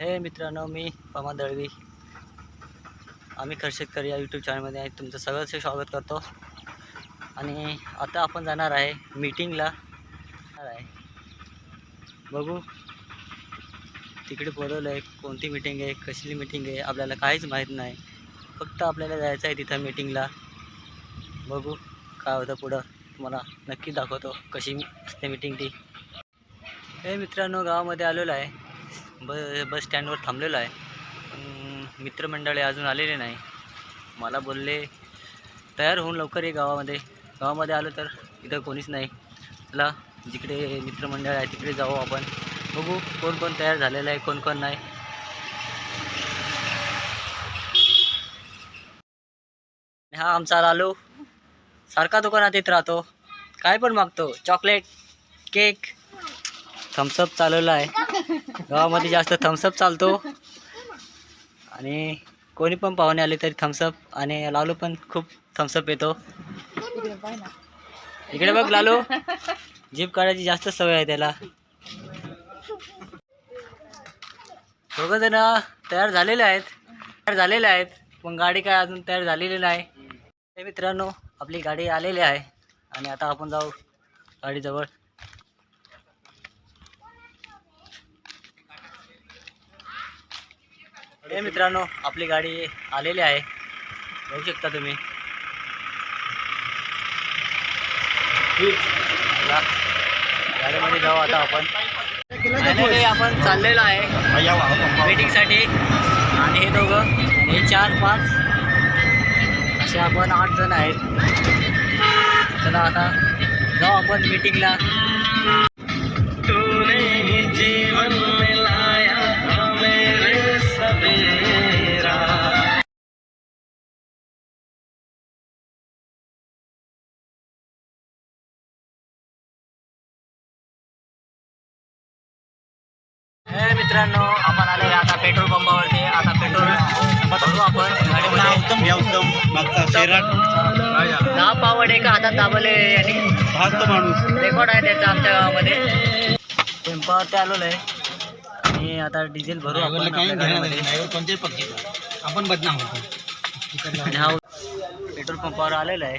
हे मित्रांनो मी पमा दळवी. आम्ही खर्शेतकर या यूट्यूब चॅनलमध्ये आहे. तुमचं सगळंच स्वागत करतो. आणि आता आपण जाणार आहे मीटिंगला जाणार आहे. बघू. तिकडे बोलवलं आहे कोणती मीटिंग आहे कसली मीटिंग आहे आपल्याला काहीच माहीत नाही. फक्त आपल्याला जायचं आहे तिथं मीटिंगला बघू काय होतं पुढं. तुम्हाला नक्की दाखवतो कशी असते मीटिंग ती. हे मित्रांनो गावामध्ये आलेलो आहे. ब बस स्टँडवर थांबलेलो आहे. पण मित्रमंडळी अजून आलेले नाही. मला बोलले तयार होऊन लवकर ये गावामध्ये. गावामध्ये आलो तर इथं कोणीच नाही. चला जिकडे मित्रमंडळ आहे तिकडे जाऊ आपण. बघू कोण कोण तयार झालेलं आहे कोण कोण नाही. हा आमचा लालू. सारखा दुकानात येत राहतो. काय पण मागतो. चॉकलेट केक थम्सअप चालवला आहे. गावामध्ये जास्त थम्सअप चालतो. आणि कोणी पण पाहुणे आले तरी थम्सअप आणि लालू पण खूप थम्सअप येतो. इकडे बघ लालू. जीप काढायची जास्त सवय आहे त्याला. दोघं जण तयार झालेले आहेत. तयार झालेले आहेत. पण गाडी काय अजून तयार झालेली नाही. मित्रांनो आपली गाडी आलेली आहे. आणि आता आपण जाऊ गाडीजवळ. हे मित्रांनो आपली गाडी आलेली आहे. बघू शकता तुम्ही. गाडीमध्ये जाऊ आता आपण. आपण चाललेलो आहे मीटिंगसाठी आणि हे दोघं हे चार पाच असे आपण आठ जण आहेत. चला आता जाऊ आपण मीटिंगला मित्रांनो आपण आले आता पेट्रोल पंपावरती. आता पेट्रोल भरू आपण. गाडीमध्ये दहा पावड एका हातात दाबले यांनी. भाजतो माणूस. रेकॉर्ड आहे त्याचा आमच्या गावामध्ये. टेम्पावरती आलेलो आहे आणि आता डिझेल भरू आपण आपण बदनाम होतो. आणि पेट्रोल पंपावर आलेला आहे.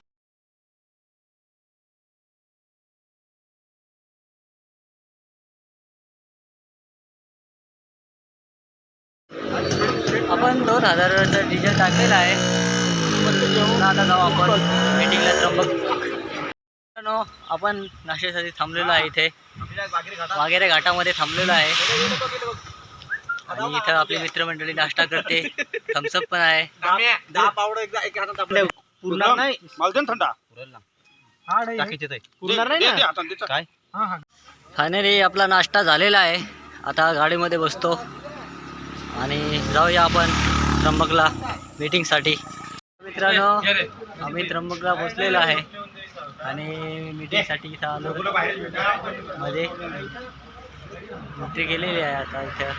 दोन हजाराचं डिझेल टाकलेलं आहे आता जाऊ आपण मीटिंगला त्र्यंबक आपण नाश्त्यासाठी थांबलेलो आहे इथे. वागेरे घाटामध्ये थांबलेलो आहे. आणि इथं आपली मित्रमंडळी नाश्ता करते. थम्सअप पण आहे. दहा पावडं एकदा एक हातात आपल्या पुरणार नाही मालदन थंडा. टाकीचे ते. पुरणार नाही ना. काय? फायनली आपला नाश्ता झालेला आहे. आता गाडीमध्ये बसतो. आणि जाऊया आपण. त्र्यंबकला मीटिंगसाठी मित्रांनो आम्ही त्र्यंबकला बसलेलो आहे. आणि मीटिंगसाठी इथं आलो. मध्ये एंट्री केलेली आहे आता इथं.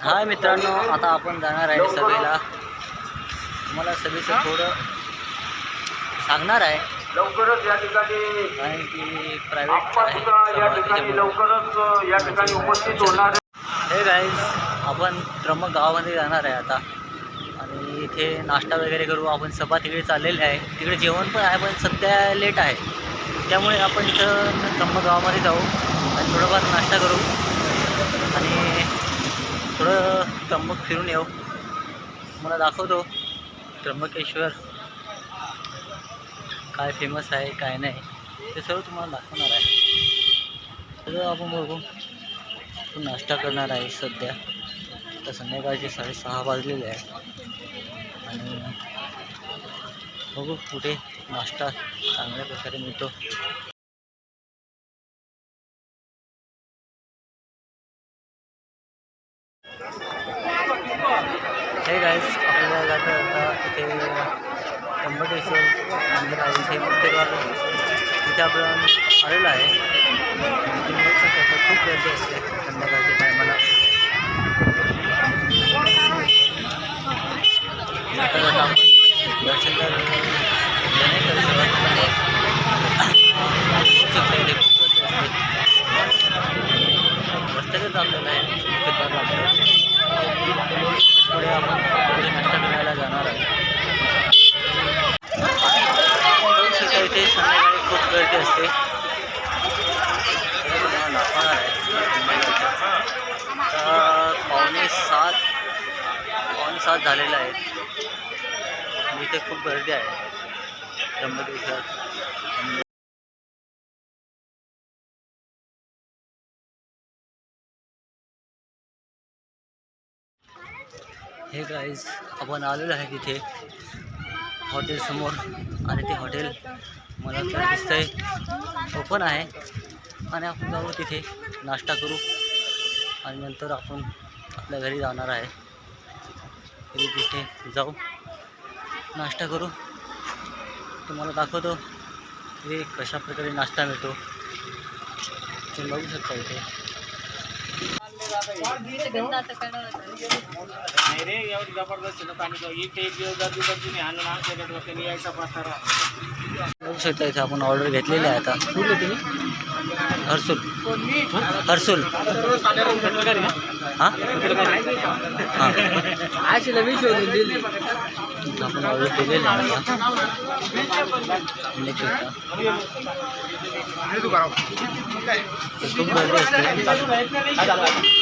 हाय मित्रांनो आता आपण जाणार आहे सभेला. तुम्हाला सभेचं थोडं सांगणार आहे. लवकरच या ठिकाणी कारण की प्रायव्हेट या ठिकाणी लवकरच या ठिकाणी उपस्थित होणार हे गाईज आपण त्र्यंबक गावामध्ये जाणार आहे आता. आणि इथे नाश्ता वगैरे करू. आपण सभा तिकडे चाललेली आहे. तिकडे जेवण पण आहे पण सध्या लेट आहे. त्यामुळे आपण इथं त्र्यंबक गावामध्ये जाऊ आणि थोडंफार नाश्ता करू. आणि थोडं त्र्यंबक फिरून येऊ. मला दाखवतो. त्र्यंबकेश्वर काय फेमस आहे काय नाही ते सर्व तुम्हाला दाखवणार आहे. सगळं आपण बघू. आपण नाश्ता करणार आहे सध्या. आता संध्याकाळचे साडेसहा वाजलेले आहे आणि बघू कुठे नाश्ता चांगल्या प्रकारे मिळतो हे गाईज आपल्याला जाता आता इथे त्र्यंबकेश्वर मंदिर आहे इथे प्रत्येक तिथे आपण आलेलो आहे. खूप गर्दी असते संध्याकाळच्या टायमाला जाता जाता आपण दर्शन तर नाही करू शकत पण बघू शकता इथे खूप गर्दी असते रस्त्यातच आपल्याला आहे इथे करावं लागतं पुढे आपण पुढे नाश्ता करायला जाणार आहे बघू शकता इथे संध्याकाळी खूप गर्दी असते हे तुम्हाला दाखवणार आहे तर पावणे सात पावणे सात झालेले आहेत आणि इथे खूप गर्दी आहे त्र्यंबकेश्वर आणि हे गाईज आपण आलेलो आहे तिथे हॉटेलसमोर आणि ते हॉटेल मला तर दिसतंय ओपन आहे. आणि आपण जाऊ तिथे नाश्ता करू. आणि नंतर आपण आपल्या घरी जाणार आहे. तरी तिथे जाऊ. नाश्ता करू. तुम्हाला दाखवतो हे कशा प्रकारे नाश्ता मिळतो. तुम्ही बघू शकता इथे. नाही रे एवढी जबरदस्त आहे ना पाणी इथे एक दिवस गर्दी गर्दी नाही आणून आमच्याकडे डोक्याने यायचा पत्ता बघू शकता इथे आपण ऑर्डर घेतलेली आहे आता हर्सुल हर्सुल हां? हां। आपण ऑर्डर केलेलं आहे आता बघू शकता. खूप गर्दी असते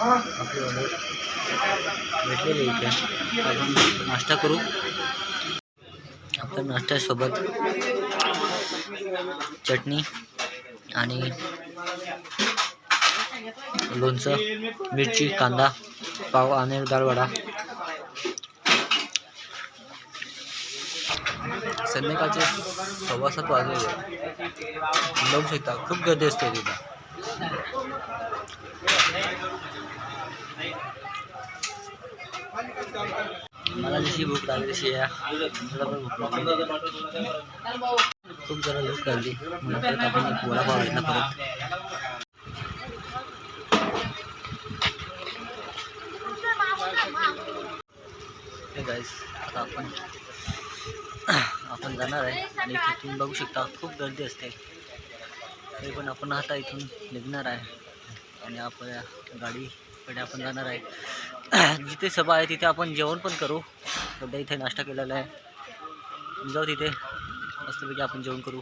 इथे आपण नाश्ता करू. आपण नाश्त्यासोबत चटणी आणि लोणचं मिरची कांदा पाव आणि दालवडा संध्याकाळचे सव्वा सात वाजलेले बघू शकता खूप गर्दी असते तिथं. मला जशी भूक लागली तशी या मला पण भूक लागली खूप जरा लोक लागली म्हणून परत आपण एक वडापाव घेतला परत हे गाईस आता आपण आपण जाणार आहे आणि तिथून बघू शकता खूप गर्दी असते तरी पण आपण आता इथून निघणार आहे आणि आपल्या गाडीकडे आपण जाणार आहे जिथे सभा आहे तिथे आपण जेवण पण करू. सध्या इथे नाश्ता केलेला आहे. जाऊ तिथे. मस्तपैकी आपण जेवण करू.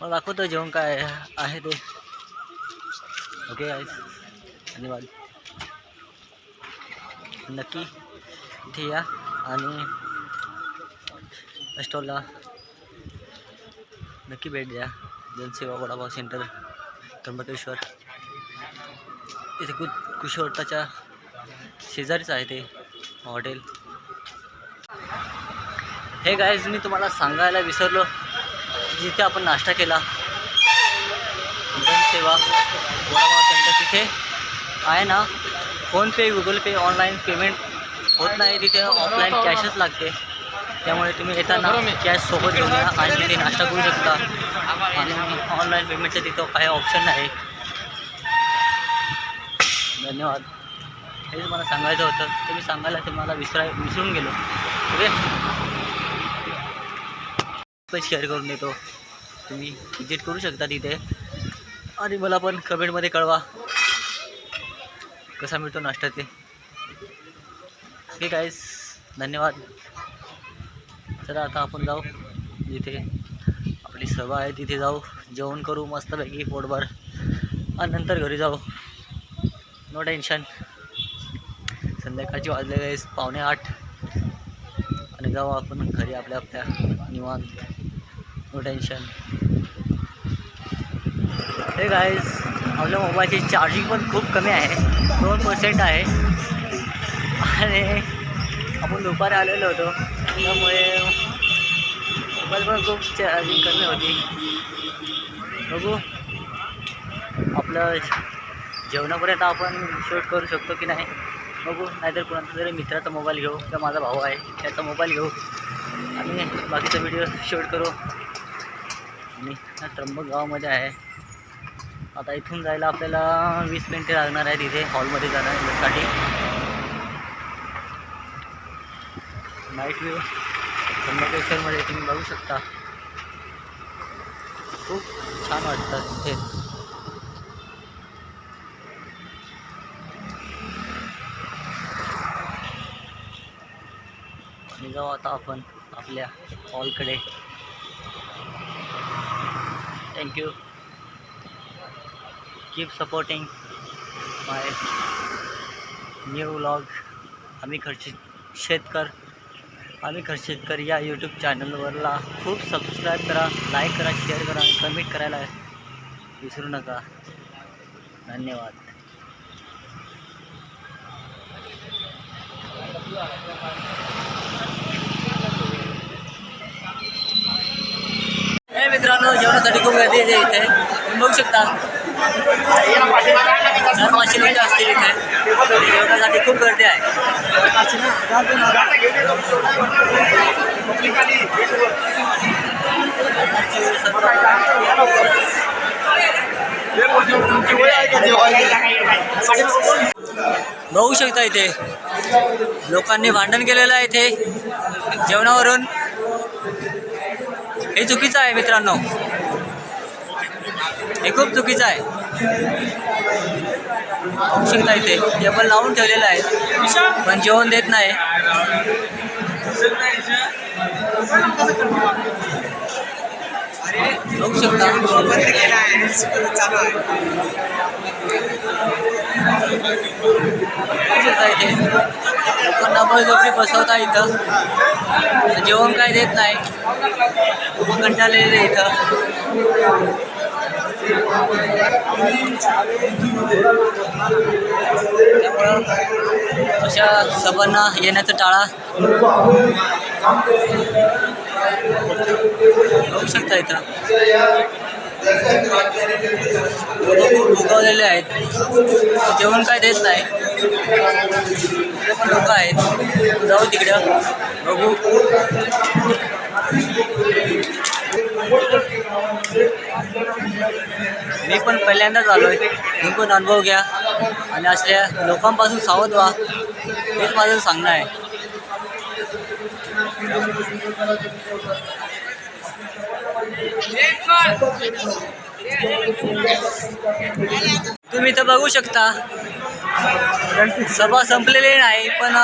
मला दाखवतो जेवण काय आहे- ते. ओके आहे धन्यवाद. नक्की इथे या आणि स्टॉलला नक्की भेट द्या. जनसेवा वडापाव सेंटर त्र्यंबकेश्वर. इथे कु कुशवर्ताच्या शेजारीच आहे ते हॉटेल. हे गाईज मी तुम्हाला सांगायला विसरलो. जिथे आपण नाश्ता केला जनसेवा वडापाव सेंटर तिथे आहे ना. PhonePe Google Pay online payment होत नाही. तिथे ऑफलाईन कॅशच लागते. त्यामुळे तुम्ही येताना कॅश सोबत घेऊन या आणि तिथे नाश्ता करू शकता. आणि ऑनलाईन पेमेंटचं तिथं काही ऑप्शन नाही. धन्यवाद. हेच मला सांगायचं होतं. ते मी सांगायला ते मला विसराय विसरून गेलो. ओके पण शेअर करून देतो. तुम्ही विजिट करू शकता तिथे. आणि मला पण कमेंटमध्ये कळवा. कसा मिळतो नाश्ता ते. ओके गाईस धन्यवाद. चला आता आपण जाऊ. जिथे आपली सभा आहे तिथे जाऊ. जेवण करू मस्तपैकी पोटभर. आणि नंतर घरी जाऊ. नो टेन्शन संध्याकाळची वाजले आहे पावणे आठ. आणि जाऊ आपण घरी आपल्या आपल्या निवांत. नो टेन्शन हे गाईज आपल्या मोबाईलची चार्जिंग पण खूप कमी आहे. दोन पर्सेंट आहे. आणि आपण दुपारी आलेलो होतो. त्यामुळे मोबाईल पण खूप चार्जिंग कमी होती. बघू. आपलं जेवणापर्यंत आपण शूट करू शकतो की नाही. बघू. नाहीतर कोणाचा तरी मित्राचा मोबाईल घेऊ किंवा माझा भाऊ आहे त्याचा मोबाईल घेऊ. आणि बाकीचा व्हिडिओ शूट करू. आणि त्र्यंबक गावामध्ये आहे. आता इथून जायला आपल्याला वीस मिनटे लागणार आहे तिथे हॉलमध्ये जाण्यासाठी नाईट व्ह्यू त्र्यंबकेश्वरमध्ये तुम्ही बघू शकता. खूप छान वाटतं तिथे जाऊ आता आपण आपल्या हॉलकडे. Thank you keep supporting my new vlog आम्ही खर्चित शेतकर आम्ही खर्चितकर या यूट्यूब चॅनलवरला खूप सबस्क्राईब करा लाईक करा शेअर करा आणि कमेंट करायला विसरू नका. धन्यवाद. हे मित्रांनो जेवणासाठी खूप गर्दी आहे इथे. बघू शकता. चार पाचशे लोक असतील इथे. जेवणासाठी खूप गर्दी आहे. बघू शकता इथे. लोकांनी भांडण केलेलं आहे इथे जेवणावरून. हे चुकीचं आहे मित्रांनो. हे खूप चुकीचं आहे. बघू इथे. टेबल लावून ठेवलेलं आहे. पण जेवण देत नाही. बघू शकता लोकांना बळजबरी बसवता इथं. जेवण काय देत नाही. खूप कंटाळलेले इथं. त्यामुळं अशा सभांना येण्याचं टाळा. बघू शकता इथं. लोकं खूप आहेत जेवण काय देत नाही. तिकडे पण लोक आहेत. जाऊ तिकडं. बघू. मी पण पहिल्यांदाच आलो आहे मी पण अनुभव घ्या. आणि असल्या लोकांपासून सावध व्हा. हेच माझं सांगणं आहे. तुम्ही इथं बघू शकता. सभा संपलेली नाही पण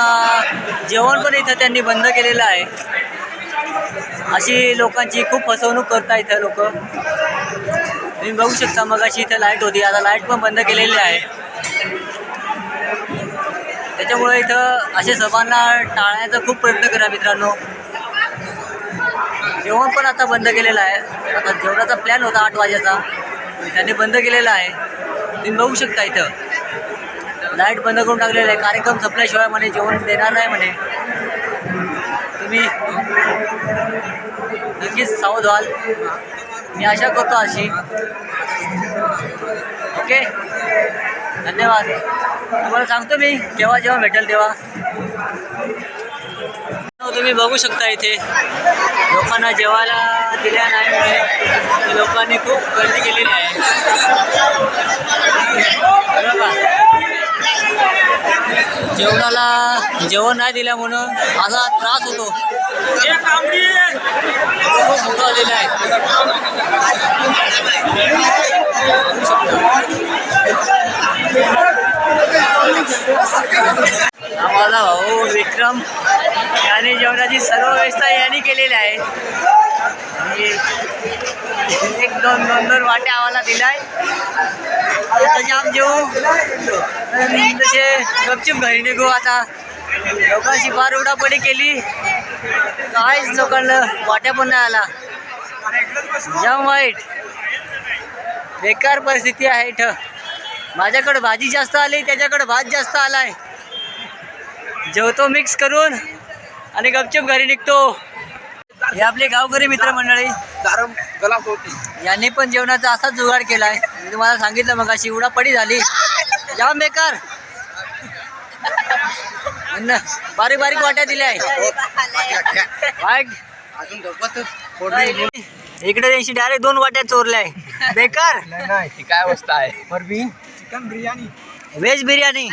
जेवण पण इथं त्यांनी बंद केलेलं आहे. अशी लोकांची खूप फसवणूक करता इथं लोक. तुम्ही बघू शकता मग अशी इथं लाइट होती आता लाइट पण बंद केलेली आहे. त्याच्यामुळे इथं अशा सभांना टाळण्याचा खूप प्रयत्न करा मित्रांनो. जेवण पण आता बंद केलेलं आहे. आता जेवणाचा प्लॅन होता आठ वाजेचा. त्यांनी बंद केलेला आहे. तुम्ही बघू शकता इथं. लाइट बंद करून टाकलेलं आहे. कार्यक्रम संपल्याशिवाय म्हणे जेवण देणार नाही म्हणे. तुम्ही नक्कीच सावध व्हाल. मी आशा करतो अशी. ओके धन्यवाद. तुम्हाला सांगतो मी केव्हा जेव्हा भेटेल तेव्हा. तुम्ही बघू शकता इथे. लोकांना जेवायला दिल्या नाही लोकांनी खूप गर्दी केलेली आहे? जेवणाला जेवण नाही दिल्या म्हणून असा त्रास होतो. खूप मोठं आलेलं आहे. माझा भाऊ विक्रम याने जेवणाची सर्व व्यवस्था यांनी केलेली आहे. एक दोन दोन दोन वाट्या आम्हाला दिलाय. आता जाम जेऊ तसे गपचिप घरी निघू आता. लोकांची फार उडापडी केली. काहीच लोकांना वाट्या पण नाही आला. जाम वाईट. बेकार परिस्थिती आहे इथं. माझ्याकडे भाजी जास्त आली त्याच्याकडे भात जास्त आलाय. जेवतो मिक्स करून आणि गपचूप घरी निघतो. हे आपले गावकरी मित्रमंडळी. यांनी पण जेवणाचा असाच जुगाड केलाय. मी तुम्हाला सांगितलं मग अशी उडा पडी झाली. जाम बेकार. अन्न बारीक बारीक वाट्या दिल्या आहे. इकडे त्यांची डायरेक्ट दोन वाट्या चोरल्या आहे बेकार काय अवस्था आहे? व्हेज बिर्याणी.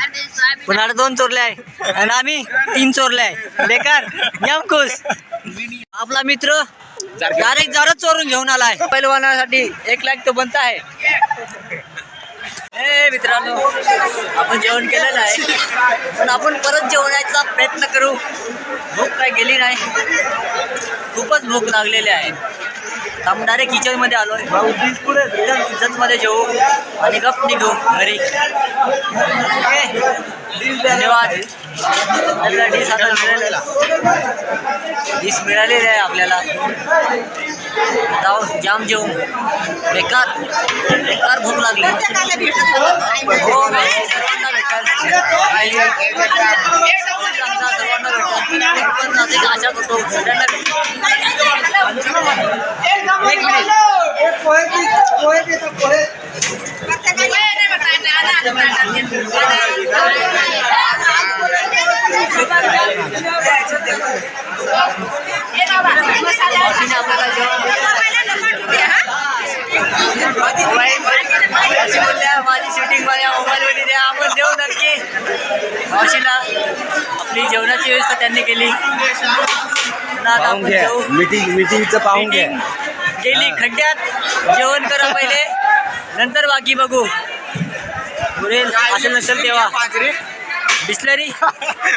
पुन्हा दोन चोरले आहे. आणि आम्ही तीन चोरले आहे. बेकार. यमकुस आपला मित्र डायरेक्ट जरच चोरून घेऊन आलाय पैलवानासाठी एक लाख तो बनता आहे. हे मित्रांनो आपण जेवण केलेलं आहे. पण आपण परत जेवण्याचा प्रयत्न करू. भूक काय गेली नाही. खूपच भूक लागलेली आहे. आपण डायरेक्ट किचनमध्ये आलोय. एकदम किचनमध्ये जेवू. आणि गप निघू घरी. धन्यवाद. आपल्याला डिश आता मिळालेला. डिश मिळालेली आहे आपल्याला. जाऊ जाम जेवू बेकार बेकार भूक लागली. हो सर्वांना भेटेल. सर्वांना आशा करतो सगळ्यांना एक मिनिट मावशीने आपल्याला जेवण मावशी बोलल्या माझी शूटिंग माझ्या मोबाईलमध्ये द्या आपण देऊ नक्की मावशीला. आपली जेवणाची व्यवस्था त्यांनी केली. मीटिंग मीटिंगचं पाहून घ्या. गेली खड्ड्यात. जेवण करा पहिले. नंतर बाकी बघू. पुरेल. असेल नसेल तेव्हा. बिस्लरी.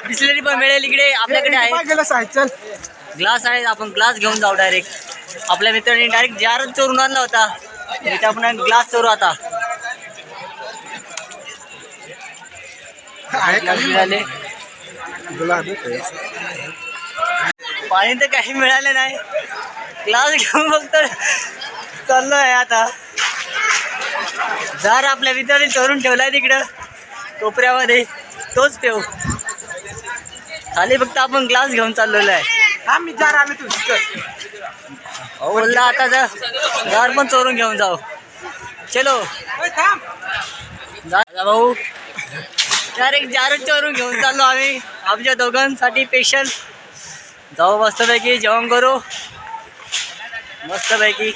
बिस्लरी पण मिळेल इकडे. आपल्याकडे आहे. ग्लास आहे. आपण ग्लास घेऊन जाऊ डायरेक्ट आपल्या मित्रांनी डायरेक्ट जारच चोरून आणला होता. इथे आपण ग्लास चोरू आता ग्लास मिळाले पाणी तर काही मिळालं नाही. ग्लास घेऊन फक्त चाललो आहे आता. जार आपल्या मित्राने चोरून ठेवलाय तिकडं. कोपऱ्यामध्ये. तोच ठेव. खाली फक्त आपण ग्लास घेऊन चाललेलो आहे. बोलला आता जा. जार पण चोरून घेऊन जाऊ. चलो. जा भाऊ. डायरेक्ट जारच चोरून घेऊन चाललो आम्ही. आमच्या दोघांसाठी स्पेशल जाऊ मस्तपैकी जेवण करू. मस्तपैकी.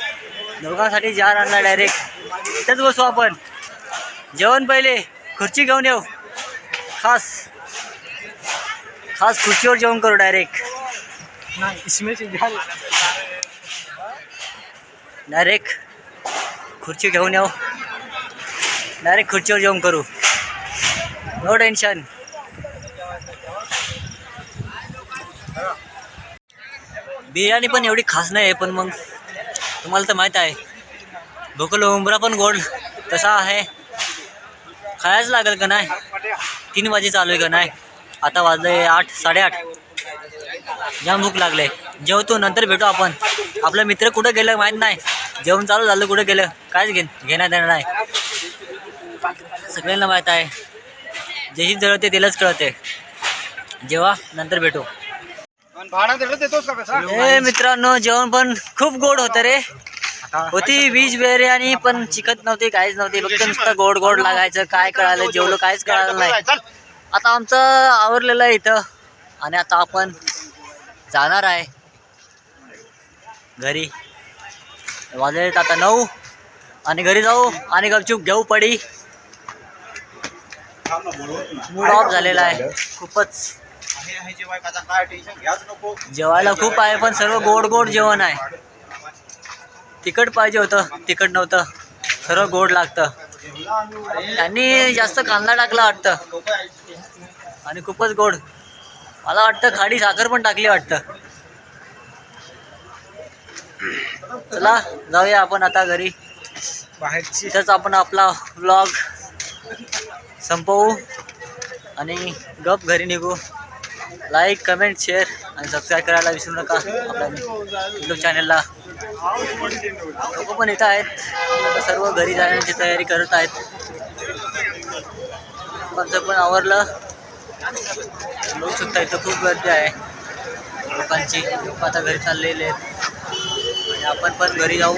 दोघांसाठी जार आणला डायरेक्ट इथंच बसू आपण. जेवण पहिले खुर्ची घेऊन येऊ. खास. खास खुर्चीवर जेवण करू डायरेक्ट डायरेक्ट खुर्ची घेऊन येऊ. डायरेक्ट खुर्चीवर जेवण करू. नो टेन्शन बिर्याणी पण एवढी खास नाही आहे पण मग तुम्हाला तर माहीत आहे. भोकल उंबरा पण गोड तसा आहे. खायच लागेल का नाही? तीन वाजे चालू आहे का नाही? आता वाजले आठ साडेआठ. जाम भूक लागले. जेवतो नंतर भेटू आपण. आपलं मित्र कुठं गेलं माहीत नाही. जेवण चालू झालं कुठं गेलं? कायच घे घेण्यात येणार नाही. सगळ्यांना माहीत आहे. जेही जळते त्यालाच कळते जेव्हा नंतर भेटू. भाडा का कसा मित्रांनो जेवण पण खूप गोड होतं रे. होती वीज बिर्याणी पण चिकत नव्हती काहीच नव्हती. फक्त नुसतं गोड गोड लागायचं काय कळालं जेवलं काहीच कळालं नाही. आता आमचं आवरलेलं आहे इथं. आणि आता आपण जाणार आहे. घरी. वाजलेत आता नऊ. आणि घरी जाऊ आणि गपचूप घेऊ पडी. मूड ऑफ झालेला आहे. खूपच. जेवायला खूप आहे पण सर्व गोड गोड जेवण आहे. तिखट पाहिजे होतं तिखट नव्हतं. सर्व गोड लागतं. त्यांनी जास्त कांदा टाकला वाटतं. आणि खूपच गोड. मला वाटतं खाडी साखर पण टाकली वाटतं. चला जाऊया आपण आता घरी. बाहेरची. इथंच आपण आपला व्लॉग संपवू. आणि गप घरी निघू. लाईक कमेंट शेअर आणि सबस्क्राईब करायला विसरू नका आपल्या यूट्यूब चॅनलला लोक पण इथं आहेत. सर्व घरी जाण्याची तयारी करत आहेत. आमचं पण आवरलं. लोक शकता इथं खूप गर्दी आहे. लोकांची लोक आता घरी चाललेले आहेत. आणि आपण पण घरी जाऊ.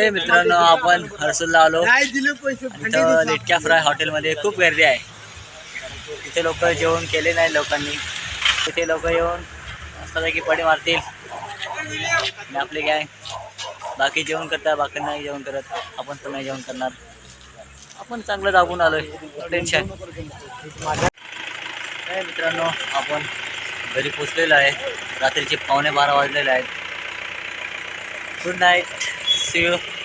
ए मित्रांनो आपण हर्सूलला आलो. नाही इथं लिटक्या फ्राय हॉटेलमध्ये खूप गर्दी आहे. इथे लोक जेवण केले नाही लोकांनी. तिथे लोक येऊन मस्तपैकी पडे मारतील. आणि आपले काय? बाकी जेवण करतात बाकी नाही जेवण करत. आपण तर नाही जेवण करणार. आपण चांगलं दाबून आलोय. टेन्शन काय मित्रांनो आपण घरी पोचलेलो आहे. रात्रीचे पावणे बारा वाजलेले आहेत. Good night See you.